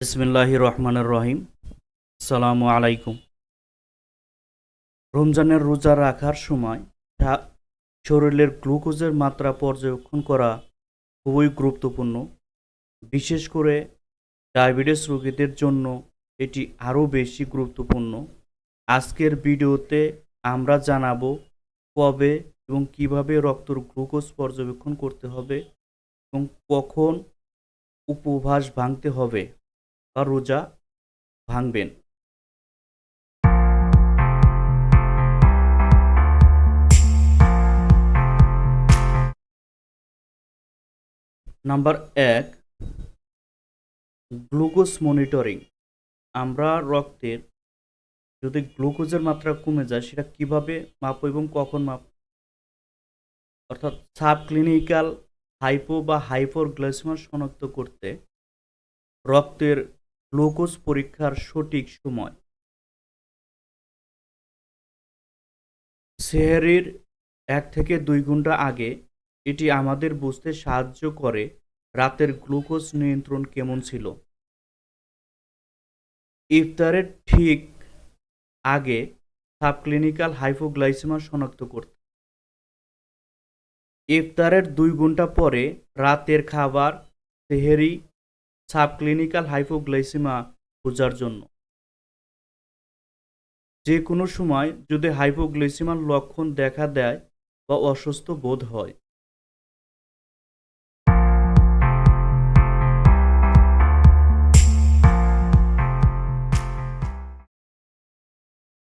বিসমিল্লাহ রহমানের রহিম। সালামু আলাইকুম। রমজানের রোজা রাখার সময় শরীরের গ্লুকোজের মাত্রা পর্যবেক্ষণ করা খুবই গুরুত্বপূর্ণ। বিশেষ করে ডায়াবেটিস রোগীদের জন্য এটি আরও বেশি গুরুত্বপূর্ণ। আজকের ভিডিওতে আমরা জানাব কবে এবং কীভাবে রক্তর গ্লুকোজ পর্যবেক্ষণ করতে হবে এবং কখন উপবাস ভাঙতে হবে। বা রোজা ভাঙবেন। নাম্বার এক, গ্লুকোজ মনিটরিং। আমরা রক্তের যদি গ্লুকোজের মাত্রা কমে যায়, সেটা কীভাবে মাপো এবং কখন মাপ অর্থাৎ সাব ক্লিনিক্যাল হাইপো বা হাইপোর গ্লাইসেমা শনাক্ত করতে রক্তের গ্লুকোজ পরীক্ষার সঠিক সময়। সেহরির এক থেকে দুই ঘণ্টা আগে এটি আমাদের বুঝতে সাহায্য করে রাতের গ্লুকোজ নিয়ন্ত্রণ কেমন ছিল। ইফতারের ঠিক আগে সাবক্লিনিক্যাল হাইপোগ্লাইসেমা শনাক্ত করতে। ইফতারের দুই ঘণ্টা পরে রাতের খাবার, সেহেরি সাবক্লিনিক্যাল হাইপোগ্লাইসেমা বোঝার জন্য। যে কোনো সময় যদি হাইপোগ্লাইসেমার লক্ষণ দেখা দেয় বা অসুস্থ বোধ হয়।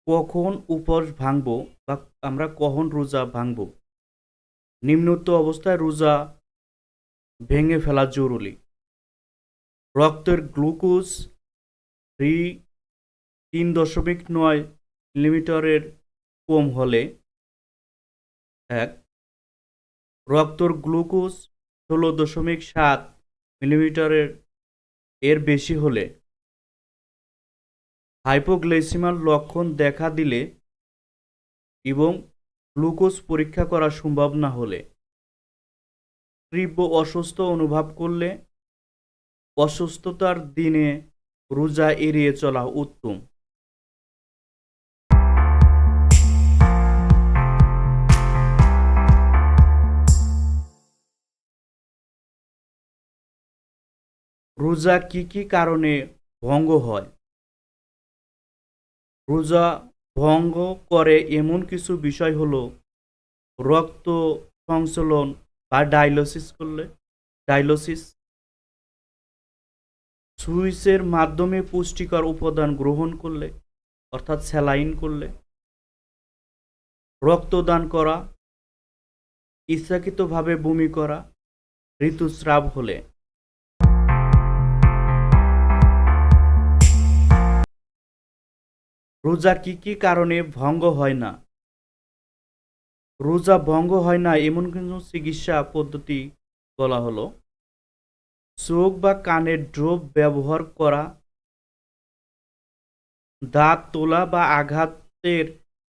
কখন উপোস ভাঙবো বা আমরা কখন রোজা ভাঙবো? নিম্নোক্ত অবস্থায় রোজা ভেঙে ফেলা জরুরি। রক্তের গ্লুকোজ থ্রি তিন দশমিক নয় মিলিমিটারের কম হলে এক, রক্তর গ্লুকোজ ষোলো দশমিক সাত মিলিমিটারের এর বেশি হলে হাইপোগ্লাইসিমার লক্ষণ দেখা দিলে এবং গ্লুকোজ পরীক্ষা করা সম্ভব না হলে তীব্র অসুস্থ অনুভব করলে অসুস্থতার দিনে রোজা এড়িয়ে চলা উত্তম। রোজা কি কি কারণে ভঙ্গ হয়? রোজা ভঙ্গ করে এমন কিছু বিষয় হলো রক্ত সংচলন বা ডায়ালিসিস করলে? ডায়ালিসিস? সুইচের মাধ্যমে পুষ্টিকর উপাদান গ্রহণ করলে, অর্থাৎ স্যালাইন করলে, রক্তদান করা, ইচ্ছাকৃতভাবে বমি করা, ঋতুস্রাব হলে। রোজা কি কি কারণে ভঙ্গ হয় না? রোজা ভঙ্গ হয় না এমন কিছু চিকিৎসা পদ্ধতি বলা হলো? চোখ বা কানের ড্রপ ব্যবহার করা, দাঁত তোলা বা আঘাতের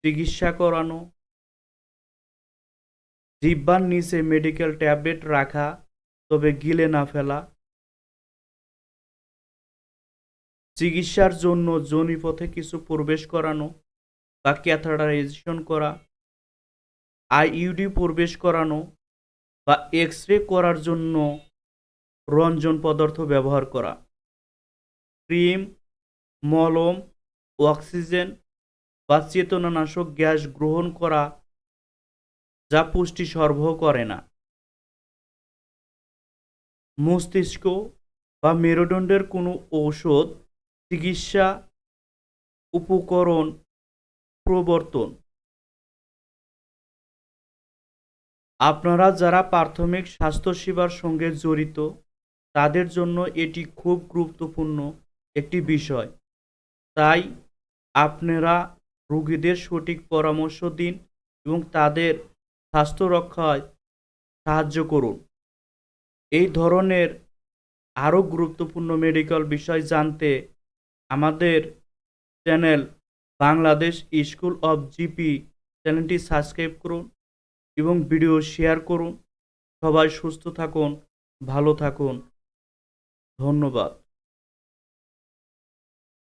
চিকিৎসা করানো জিব্বার নিচে মেডিকেল ট্যাবলেট রাখা, তবে গিলে না ফেলা, চিকিৎসার জন্য যোনিপথে কিছু প্রবেশ করানো বা ক্যাথারাইজেশন করা, আইইউডি প্রবেশ করানো বা এক্স রে করার জন্য রঞ্জন পদার্থ ব্যবহার করা। ক্রিম, মলম, অক্সিজেন বা চেতনানাশক গ্যাস গ্রহণ করা যা পুষ্টি সরবরাহ করে না। মস্তিষ্ক বা মেরুদণ্ডের কোনো ঔষধ, চিকিৎসা, উপকরণ, প্রবর্তন। আপনারা যারা প্রাথমিক স্বাস্থ্যসেবার সঙ্গে জড়িত তাদের জন্য এটি খুব গুরুত্বপূর্ণ একটি বিষয়। তাই আপনারা রোগীদের সঠিক পরামর্শ দিন এবং তাদের স্বাস্থ্য রক্ষায় সাহায্য করুন। এই ধরনের আরও গুরুত্বপূর্ণ মেডিকেল বিষয় জানতে আমাদের channel Bangladesh school of GP চ্যানেলটি সাবস্ক্রাইব করুন এবং ভিডিও শেয়ার করুন। সবাই সুস্থ থাকুন, ভালো থাকুন। ধন্যবাদ